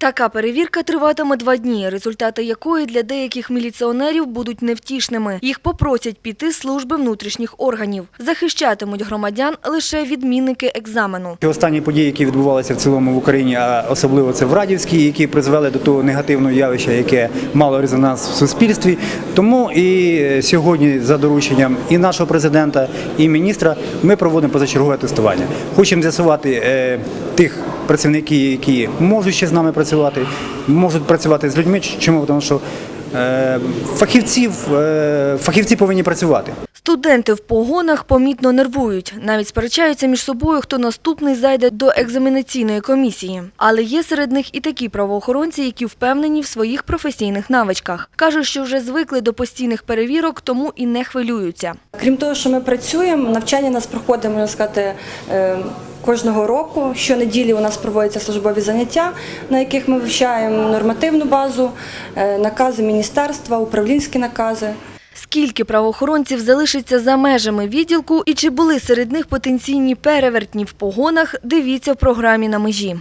Така перевірка триватиме два дні, результати якої для деяких міліціонерів будуть невтішними. Їх попросять піти з служби внутрішніх органів. Захищатимуть громадян лише відмінники екзамену. Останні події, які відбувалися в цілому в Україні, а особливо це в Радівській, які призвели до того негативного явища, яке мало резонанс в суспільстві. Тому і е, сьогодні, за дорученням і нашого президента, і міністра, ми проводимо позачергове тестування. Хочемо з'ясувати е, тих працівників, які можуть ще з нами працювати, можуть працювати з людьми. Чому? Тому що е, фахівців, е, фахівці повинні працювати. Студенти в погонах помітно нервують. Навіть сперечаються між собою, хто наступний зайде до екзаменаційної комісії. Але є серед них і такі правоохоронці, які впевнені в своїх професійних навичках. Кажуть, що вже звикли до постійних перевірок, тому і не хвилюються. Крім того, що ми працюємо, навчання нас проходить, можна сказати, е, кожного року. Щонеділі у нас проводяться службові заняття, на яких ми вивчаємо нормативну базу, е, накази міністерства, управлінські накази. Скільки правоохоронців залишиться за межами відділку і чи були серед них потенційні перевертні в погонах, дивіться в програмі на межі.